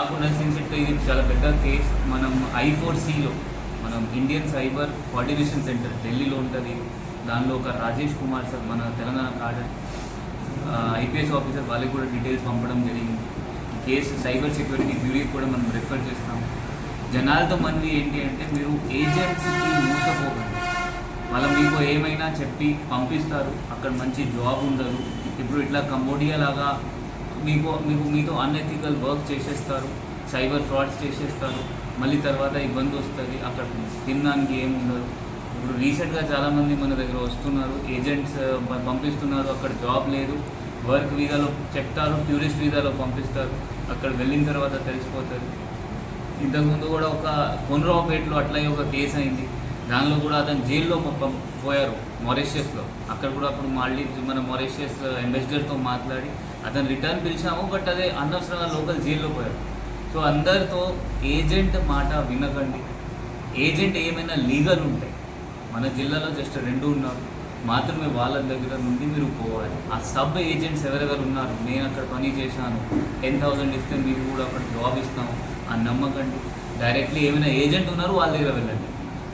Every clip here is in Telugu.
ఐ ఫోర్ సిలో మనం ఇండియన్ సైబర్ కోఆర్డినేషన్ సెంటర్ ఢిల్లీలో ఉంటుంది. దానిలో ఒక రాజేష్ కుమార్ సార్ మన తెలంగాణ కార్డర్ ఐపీఎస్ ఆఫీసర్ వాళ్ళకి కూడా డీటెయిల్స్ పంపడం జరిగింది. కేసు సైబర్ సెక్యూరిటీ బ్యూరోకి కూడా మనం రిఫర్ చేస్తాం. జనాలతో మంది ఏంటి అంటే మీరు ఏజెంట్స్కి మోసపోకండి. వాళ్ళ మీకు ఏమైనా చెప్పి పంపిస్తారు. అక్కడ మంచి జాబ్ ఉండదు. ఇప్పుడు ఇట్లా కంబోడియా లాగా మీకు మీకు మీతో అన్ఎథికల్ వర్క్ చేసేస్తారు సైబర్ ఫ్రాడ్స్ చేసేస్తారు మళ్ళీ తర్వాత ఇబ్బంది వస్తుంది అక్కడ తినడానికి ఏమి ఉండదు. ఇప్పుడు రీసెంట్గా చాలామంది మన దగ్గర వస్తున్నారు ఏజెంట్స్ పంపిస్తున్నారు అక్కడ జాబ్ లేదు వర్క్ వీసాలో చెప్తారు టూరిస్ట్ వీసాలో పంపిస్తారు అక్కడ వెళ్ళిన తర్వాత తెలిసిపోతుంది. ఇంతకుముందు కూడా ఒక కొనరావుపేటలో అట్లాగే ఒక కేసు అయింది. దానిలో కూడా అతను జైల్లో పోయారు మారిషియస్లో. అక్కడ కూడా అప్పుడు మళ్ళీ మన మారిషియస్ అంబాసిడర్తో మాట్లాడి అతను రిటర్న్ పిలిచాము బట్ అదే అనవసరంగా లోకల్ జైల్లో పోయారు. సో అందరితో ఏజెంట్ మాట వినకండి. ఏజెంట్ ఏమైనా లీగల్ ఉంటాయి మన జిల్లాలో జస్ట్ రెండు ఉన్నారు మాత్రమే వాళ్ళ దగ్గర నుండి మీరు పోవాలి. ఆ సబ్ ఏజెంట్స్ ఎవరెవరు ఉన్నారు నేను అక్కడ పని చేశాను టెన్ థౌసండ్ ఇస్తే మీరు కూడా అక్కడ జాబ్ ఇస్తాము అని నమ్మకండి. డైరెక్ట్లీ ఏమైనా ఏజెంట్ ఉన్నారు వాళ్ళ దగ్గర వెళ్ళండి.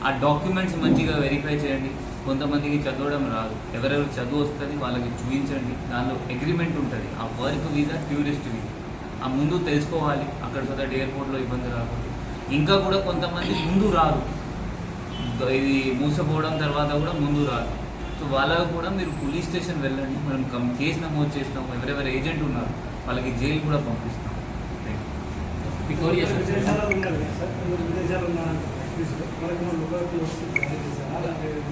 ఆ డాక్యుమెంట్స్ మంచిగా వెరిఫై చేయండి. కొంతమందికి చదవడం రాదు. ఎవరెవరు చదువు వస్తుంది వాళ్ళకి చూపించండి దానిలో అగ్రిమెంట్ ఉంటుంది. ఆ వర్క్ వీసా టూరిస్ట్ వీసా ఆ ముందు తెలుసుకోవాలి. అక్కడ సో ఎయిర్పోర్ట్లో ఇబ్బంది రాకూడదు. ఇంకా కూడా కొంతమంది ముందు రారు. ఇది మూసపోవడం తర్వాత కూడా ముందు రాదు సో వాళ్ళకు కూడా మీరు పోలీస్ స్టేషన్ వెళ్ళండి. మనం కం కేసు నమోదు చేస్తాం ఎవరెవరు ఏజెంట్ ఉన్నారు వాళ్ళకి జైలు కూడా పంపిస్తాం థ్యాంక్ యూ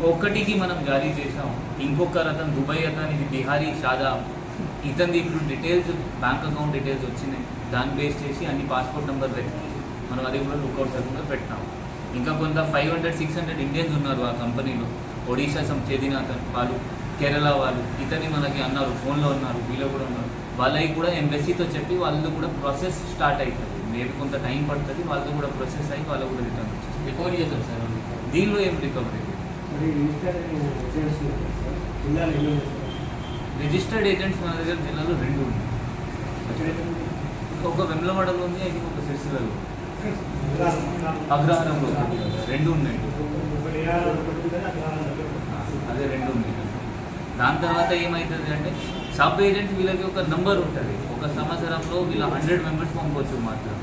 ఒక్కటికి మనం జారీ చేసాం ఇంకొక అతను దుబాయ్ అతనికి బిహారీ షాదా ఇతని ఇప్పుడు డీటెయిల్స్ బ్యాంక్ అకౌంట్ డీటెయిల్స్ వచ్చినాయి. దాన్ని బేస్ చేసి అన్ని పాస్పోర్ట్ నెంబర్ వెతికి మనం అది కూడా లుక్అవుట్ సర్కుండా పెట్టాం. ఇంకా కొంత five hundred six hundred Indians ఉన్నారు ఆ కంపెనీలో. ఒడిషా సం చెందిన అతను వాళ్ళు కేరళ వాళ్ళు. ఇతని మనకి అన్నారు ఫోన్లో ఉన్నారు వీళ్ళు కూడా ఉన్నారు వాళ్ళకి కూడా ఎంబెసీతో చెప్పి వాళ్ళు కూడా ప్రాసెస్ స్టార్ట్ అవుతుంది మేబీ కొంత టైం పడుతుంది వాళ్ళతో కూడా ప్రాసెస్ అయ్యి వాళ్ళు కూడా రిటర్న్ వచ్చేస్తుంది మీకు ఎవరు చేశారు సార్ దీనిలో ఏం రికవరీ మరి రిజిస్టర్డ్ ఏజెంట్స్ మన దగ్గర జిల్లాలో రెండు ఉన్నాయి? ఒక వెమ్లవాడలో ఉంది అది ఒక సిరిసిల్లలో అగ్రహారం, అగ్రహారం. అగ్రహారంలో. రెండు ఉన్నాయి. అదే రెండు ఉన్నాయి దాని తర్వాత ఏమవుతుంది అంటే సబ్ ఏజెంట్స్ వీళ్ళకి ఒక నెంబర్ ఉంటుంది. ఒక సంవత్సరంలో వీళ్ళ హండ్రెడ్ మెంబర్స్ పంపవచ్చు మాత్రం.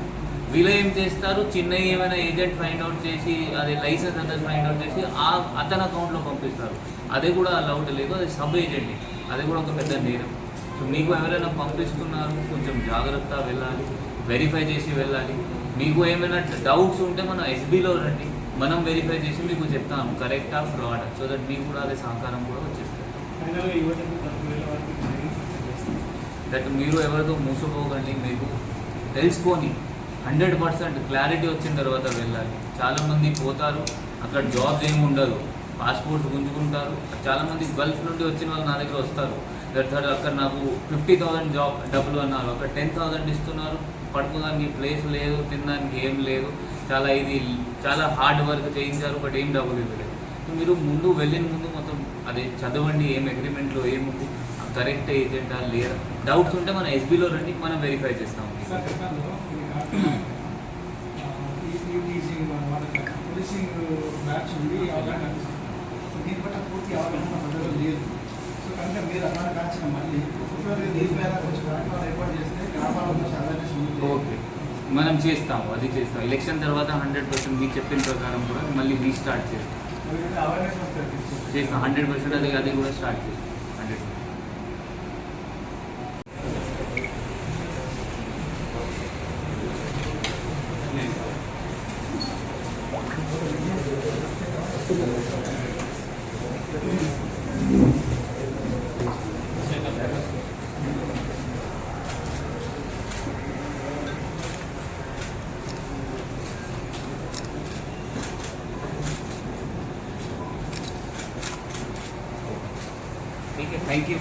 వీళ్ళు ఏం చేస్తారు? చిన్న ఏమైనా ఏజెంట్ ఫైండ్ అవుట్ చేసి అది లైసెన్స్ అతను ఫైండ్ అవుట్ చేసి ఆ అతని అకౌంట్లో పంపిస్తారు. అది కూడా అలౌడ్ లేదు. అది సబ్ ఏజెంట్ అది కూడా ఒక పెద్ద నేరం. సో మీకు ఎవరైనా పంపిస్తున్నారు? కొంచెం జాగ్రత్త వెళ్ళాలి. వెరిఫై చేసి వెళ్ళాలి. మీకు ఏమైనా డౌట్స్ ఉంటే మన ఎస్బీలో రండి. మనం వెరిఫై చేసి మీకు చెప్తాము. కరెక్టా ఫ్రాడ్ సో దట్ మీకు కూడా అదే సహకారం కూడా వచ్చేస్తుంది. దట్ మీరు ఎవరితో మోసపోకండి మీకు తెలుసుకొని హండ్రెడ్ పర్సెంట్ క్లారిటీ వచ్చిన తర్వాత వెళ్ళాలి. చాలామంది పోతారు అక్కడ జాబ్స్ ఏమి ఉండదు పాస్పోర్ట్స్ గుంజుకుంటారు. చాలామంది గల్ఫ్ నుండి వచ్చిన వాళ్ళు నా దగ్గర వస్తారు. దట్ అక్కడ నాకు ఫిఫ్టీ థౌసండ్ జాబ్ డబ్బులు అన్నారు. అక్కడ టెన్ థౌసండ్ ఇస్తున్నారు. పడుకోదానికి ప్లేస్ లేదు తినడానికి ఏం లేదు. చాలా ఇది చాలా హార్డ్ వర్క్ చేయించారు బట్ ఏం డబ్బులు ఇవ్వలేదు. సో మీరు ముందు వెళ్ళిన ముందు మొత్తం అదే చదవండి ఏం అగ్రిమెంట్లో ఏముంది కరెక్ట్ ఏజెంటా లేదా డౌట్స్ ఉంటే మన ఎస్బీలో రండి మనం వెరిఫై చేస్తాం. సార్ చెప్పాను ఇది కాకుండా ఈ టీచింగ్ వాళ్ళకి పోలీసింగ్ బ్యాచ్ ఉంది అవగాహన కనిపిస్తుంది. సో దీని పట్ల పూర్తి అవగాహన మన దగ్గర లేదు. సో కనుక మీరు అలా కాల్చిన మళ్ళీ ఫిబ్రవరి దీని మీద కొంచెం కార్యక్రమాలు ఏర్పాటు చేస్తే గ్రామాల నుంచి అవేర్నెస్ ఉంది. ఓకే. మనం చేస్తాము అది చేస్తాం ఎలక్షన్ తర్వాత హండ్రెడ్ పర్సెంట్ మీరు చెప్పిన ప్రకారం కూడా మళ్ళీ రీస్టార్ట్ చేస్తాం. చేస్తాం. హండ్రెడ్ పర్సెంట్ అది అది కూడా స్టార్ట్ చేస్తాం. Thank you